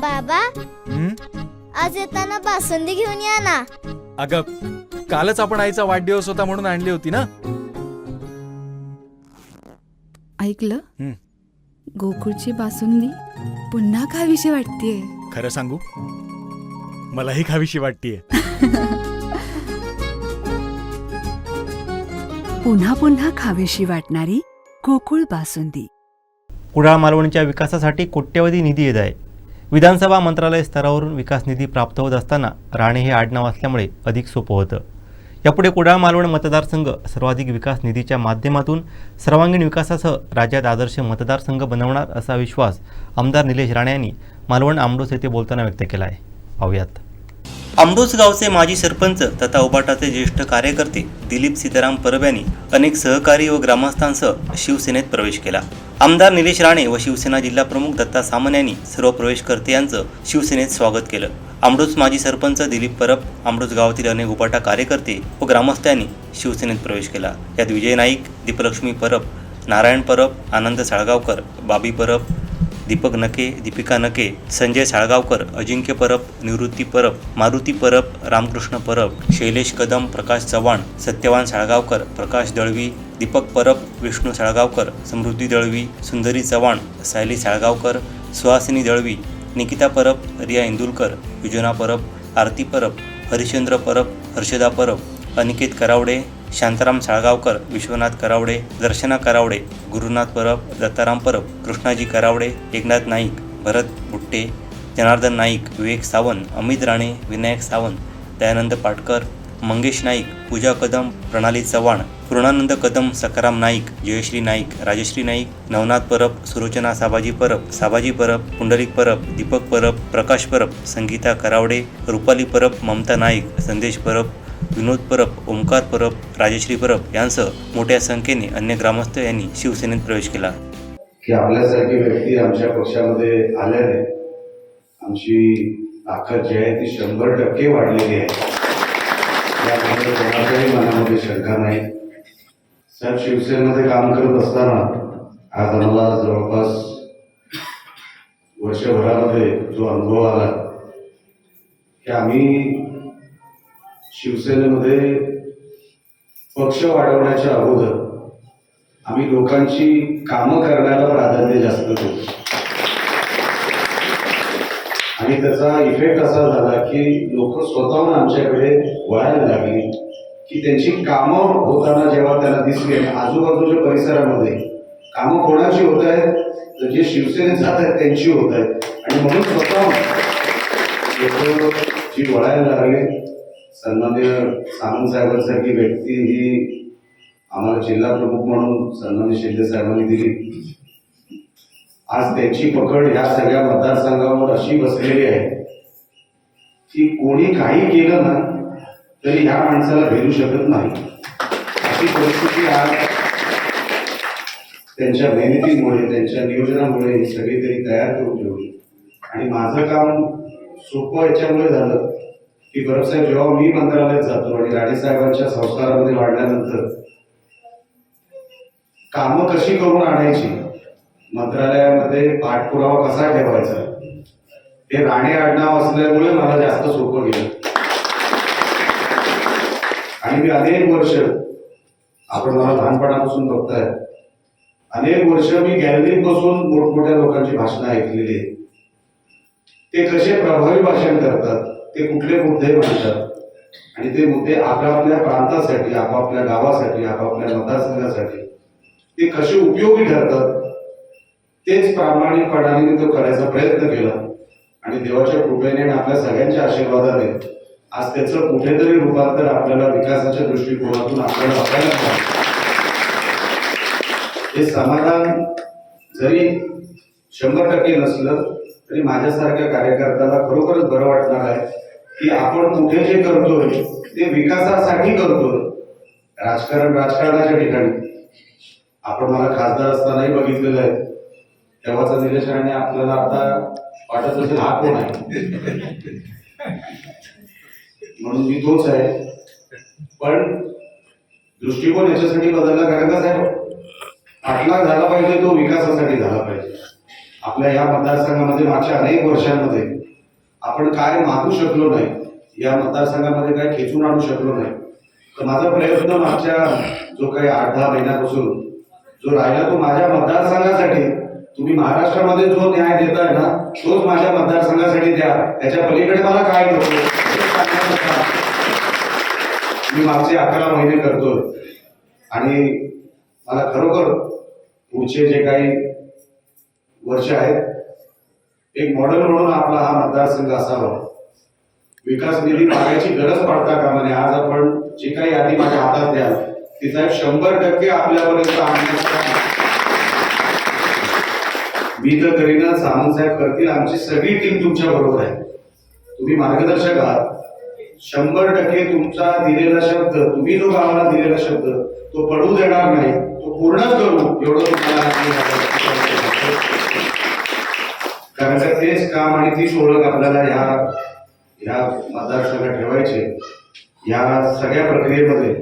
बाबा. हं? आज येताना बासुंदी घेऊन या ना. अगं कालच आपण आईचा वाढदिवस होता म्हणून आणली होती ना? ऐकलं? हं. गोकुळची बासुंदी पुन्हा खावीशी वाटतेय. खरं सांगू? मलाही खावीशी वाटतीये. पुन्हा पुन्हा खावीशी वाटणारी गोकुळ बासुंदी. कुडाळ मालवणच्या विकासासाठी कोट्यवधी निधी येत आहे. विधानसभा मंत्रालय स्तरावरून विकास निधी प्राप्त होत असताना राणे हे आडनाव असल्यामुळे अधिक सोपं होतं. यापुढे कुडाळ मालवण मतदारसंघ सर्वाधिक विकास निधीच्या माध्यमातून सर्वांगीण विकासासह राज्यात आदर्श मतदारसंघ बनवणार असा विश्वास आमदार निलेश राणे यांनी मालवण आमडोस येथे बोलताना व्यक्त केला आहे पाहुयात. आंबोसगावचे माजी सरपंच तथा उबाटाचे ज्येष्ठ कार्यकर्ते दिलीप सीताराम परब यांनी अनेक सहकारी व ग्रामस्थांसह शिवसेनेत प्रवेश केला. आमदार निलेश राणे व शिवसेना जिल्हाप्रमुख दत्ता सामंत यांनी सर्व प्रवेशकर्ते यांचं शिवसेनेत स्वागत केलं. आमडोस माजी सरपंच दिलीप परब आमडोस गावातील अनेक उपाटा कार्यकर्ते व ग्रामस्थांनी शिवसेनेत प्रवेश केला. यात विजय नाईक दीपलक्ष्मी परब नारायण परब आनंद साळगावकर बाबी परब दीपक नके दीपिका नके संजय साळगावकर अजिंक्य परब निवृत्ती परब मारुती परब रामकृष्ण परब शैलेश कदम प्रकाश चव्हाण सत्यवान साळगावकर प्रकाश दळवी दीपक परब विष्णू साळगावकर समृद्धी दळवी सुंदरी चव्हाण सायली साळगावकर सुहासिनी दळवी निकिता परब रिया इंदुलकर युजना परब आरती परब हरिश्चंद्र परब हर्षदा परब अनिकेत करावडे शांताराम साळगावकर विश्वनाथ करावडे दर्शना करावडे गुरुनाथ परब दत्ताराम परब कृष्णाजी करावडे एकनाथ नाईक भरत बुट्टे जनार्दन नाईक विवेक सावंत अमित राणे विनायक सावंत दयानंद पाटकर मंगेश नाईक पूजा कदम प्रणाली चव्हाण पूर्णानंद कदम सकाराम नाईक जयश्री नाईक राजश्री नाईक नवनाथ परब सुरोचना साबाजी परब साबाजी परब पुंडलिक परब दीपक परब प्रकाश परब संगीता करावडे रुपाली परब ममता नाईक संदेश परब विनोद परब ओंकार परब राजश्री परब यांसह मोठ्या संख्येने अन्य ग्रामस्थ यांनी शिवसेनेत प्रवेश केला. की आपल्यासारखी व्यक्ती आमच्या पक्षामध्ये आल्याने आमची ताकद जी आहे ती शंभर टक्के वाढलेली आहे. यामध्ये कोणाच्याही मनामध्ये शंका नाही. साहेब शिवसेनेमध्ये काम करत असताना आज आम्हाला जवळपास वर्षभरामध्ये जो अनुभव आला की आम्ही शिवसेनेमध्ये पक्ष वाढवण्याच्या अगोदर आम्ही लोकांची कामं करण्याला प्राधान्य जास्त देतो आणि त्याचा इफेक्ट असा झाला की लोक स्वतःहून आमच्याकडे वळायला लागली की त्यांची कामं होताना जेव्हा त्यांना दिसली आणि आजूबाजूच्या परिसरामध्ये कामं कोणाची होत आहेत? तर जे शिवसेनेत जात आहेत त्यांची होत आहेत. आणि म्हणून स्वतः लोक जी वळायला लागले सन्मान्य सामंत साहेबांसारखी व्यक्ती ही आम्हाला जिल्हा प्रमुख म्हणून सन्मान्य शिंदे साहेबांनी दिली. आज त्याची पकड ह्या सगळ्या मतदारसंघावर अशी बसलेली आहे की कोणी काही केलं ना तरी ह्या माणसाला भेटू शकत नाही. अशी परिस्थिती आज त्यांच्या मेहनतीमुळे त्यांच्या नियोजनामुळे ही सगळी तरी तयार करून ठेवली. आणि माझं काम सोपं याच्यामुळे झालं. की साहेब जेव्हा मी मंत्रालयात जातो आणि राणेसाहेबांच्या संस्कारामध्ये वाढल्यानंतर कामं कशी करून आणायची? मंत्रालयामध्ये पाठपुरावा कसा ठेवायचा? हे राणे आडनाव असल्यामुळे मला जास्त सोपं गेलं. आणि मी अनेक वर्ष आपण मला लहानपणापासून बघताय अनेक वर्ष मी गॅलरीत बसून मोठमोठ्या लोकांची भाषणं ऐकलेली आहे ते कसे प्रभावी भाषण करतात? ते कुठले मुद्दे मांडतात? आणि ते मुद्दे आपापल्या प्रांतासाठी आपापल्या गावासाठी आपापल्या मतदारसंघासाठी ते कसे उपयोगी ठरतात? तेच प्रामाणिकपणाने तो करायचा प्रयत्न केला. आणि देवाच्या कृपेने आणि आपल्या सगळ्यांच्या आशीर्वादाने आज त्याचं कुठेतरी रूपांतर आपल्याला विकासाच्या दृष्टिकोनातून आपल्याला बघायला मिळालं. हे समाधान जरी शंभर टक्के नसलं तरी माझ्यासारख्या कार्यकर्त्याला खरोखरच बरं वाटणार आहे की आपण कुठे जे करतोय ते विकासासाठी करतोय राजकारण राजकारणाच्या ठिकाणी. आपण मला खासदार असतानाही बघितलेलं आहे. तेव्हाच निलेश राणे आपल्याला आता वाटत असेल हा कोण आहे? म्हणून मी तोच आहे. पण दृष्टिकोन याच्यासाठी बदलला कारण कसं आहे? पाठलाग झाला पाहिजे तो विकासासाठी झाला पाहिजे. आपल्या या मतदारसंघामध्ये मागच्या अनेक वर्षांमध्ये आपण काय मागू शकलो नाही या मतदारसंघामध्ये काय खेचून आणू शकलो नाही. तर माझा प्रयत्न मागच्या जो काही आठ दहा महिन्यापासून जो राहिला तो माझ्या मतदारसंघासाठी तुम्ही महाराष्ट्रामध्ये जो न्याय देताय ना तोच माझ्या मतदारसंघासाठी द्या. त्याच्या पलीकडे मला काय करतो मी मागचे अकरा महिने करतोय. आणि मला खरोखर पुढचे जे काही वर्ष आहेत. एक मॉडेल म्हणून आपला हा मतदारसंघ असावा. विकास निधी मागायची गरज पडता कामा नये. आज आपण जी काही यादी माझ्या हातात द्याल ती साहेब शंभर टक्के आपल्यापर्यंत आणण्याचा मी तर करीना सामंत साहेब करतील. आमची सगळी टीम तुमच्या बरोबर आहे. तुम्ही मार्गदर्शक आहात. शंभर टक्के तुमचा दिलेला शब्द तुम्ही जो गावाला दिलेला शब्द तो पडू देणार नाही. तो पूर्णच करू. एवढं तुम्हाला कारण का तेच काम आणि तीच ओळख आपल्याला ह्या ह्या मतदारसंघात ठेवायचे या सगळ्या प्रक्रियेमध्ये.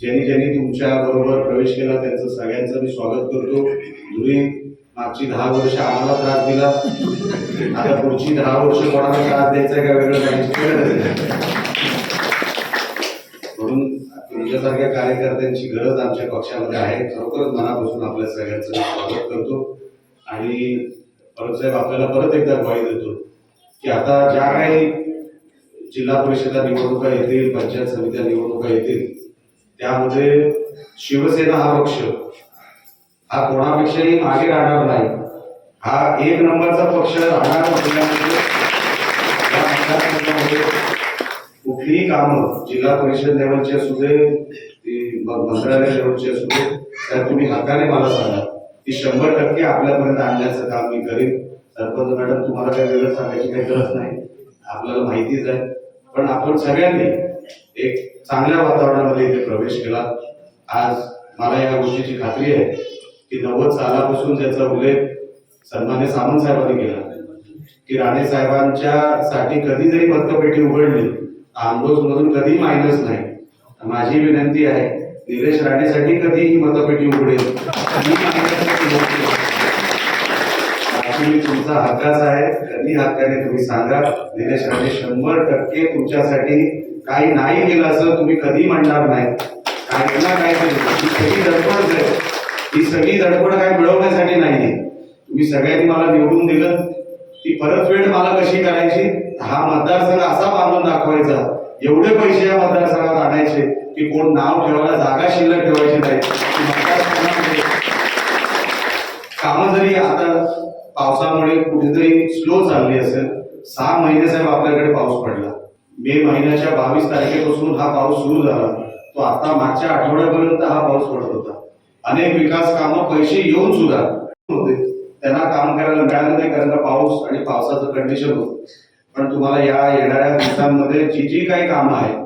ज्यांनी ज्यांनी तुमच्या बरोबर प्रवेश केला त्यांचं सगळ्यांचं मी स्वागत करतो. तुम्ही मागची दहा वर्ष आम्हाला त्रास दिला. आता पुढची दहा वर्ष कोणाला त्रास द्यायचा का वेगळं तुमच्यासारख्या कार्यकर्त्यांची गरज आमच्या पक्षामध्ये आहे. खरोखरच मनापासून आपल्या सगळ्यांचं स्वागत करतो. आणि परत साहेब आपल्याला परत एकदा ग्वाही देतो की आता ज्या काही जिल्हा परिषदा निवडणुका येतील पंचायत समित्या निवडणुका येतील त्यामध्ये शिवसेना हा पक्ष हा कोणापेक्षाही मागे राहणार नाही. हा एक नंबरचा पक्ष राहणार असल्यामुळे ती कामं जिल्हा परिषद लेवलची असू दे ती मंत्रालय लेवलची असू दे तर तुम्ही हाताने मला सांगा. ती शंभर टक्के आपल्यापर्यंत आणण्याचं काम मी करेन. सरपंच मॅडम तुम्हाला काही वेगळं सांगायची काही गरज नाही. आपल्याला माहितीच आहे. पण आपण सगळ्यांनी एक चांगल्या वातावरणामध्ये इथे प्रवेश केला. आज मला या गोष्टीची खात्री आहे की नव्वद सालापासून ज्याचा उल्लेख सन्मान्य सामंत साहेबांनी केला. की राणे साहेबांच्या साठी कधी जरी मतपेटी उघडली. आंबोज मधून कधी मायनस नाही. माझी विनंती आहे निलेश राणेसाठी कधीही मतपेटी उघडेल. तुमचा हक्काच आहे कधी हक्काने तुम्ही सांगा. निलेश राणे शंभर टक्के तुमच्यासाठी काही नाही केलं असं तुम्ही कधी म्हणणार नाही. काय ना काय ही सगळी धडपडच आहे. ही सगळी धडपड काय मिळवण्यासाठी नाही तुम्ही सगळ्यांनी मला निवडून दिलं. ती परतफेड मला कशी करायची? हा मतदारसंघ असा दाखवायचा. एवढे पैसे या मतदारसंघात आणायचे की कोण नाव ठेवायला जागा शिल्लक ठेवायची नाही. कामं जरी आता पावसामुळे कुठेतरी स्लो चालली असेल सहा महिने साहेब आपल्याकडे पाऊस पडला. मे महिन्याच्या बावीस तारखेपासून हा पाऊस सुरू झाला. तो आता मागच्या आठवड्यापर्यंत हा पाऊस पडत होता. अनेक विकास कामं पैसे येऊन सुद्धा होते. त्यांना काम करायला मिळालं नाही कारण का पाऊस आणि पावसाचं कंडिशन होतं. पण तुम्हाला या येणाऱ्या दिवसांमध्ये जी जी काही कामं आहेत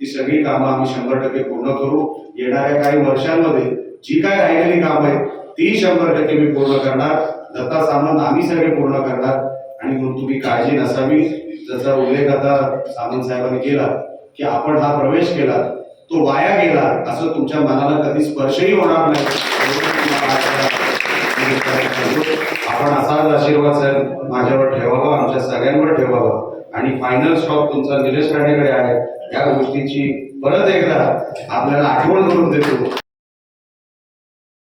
ती सगळी कामं आम्ही शंभर टक्के पूर्ण करू. येणाऱ्या काही वर्षांमध्ये जी काय राहिलेली कामं आहेत ती शंभर टक्के मी पूर्ण करणार. दत्ता सामंत आम्ही सगळे पूर्ण करणार. आणि म्हणून तुम्ही काळजी नसावी. जसा उल्लेख आता सामंत साहेबांनी केला की आपण हा प्रवेश केला तो वाया गेला असं तुमच्या मनाला कधी स्पर्शही होणार नाही. आपण असाच आशीर्वाद साहेब माझ्यावर ठेवावा आमच्या सगळ्यांवर ठेवावा. आणि फायनल स्टॉप तुमचा निलेश राणेकडे आहे. या गोष्टीची परत एकदा आपल्याला आठवण करून देतो.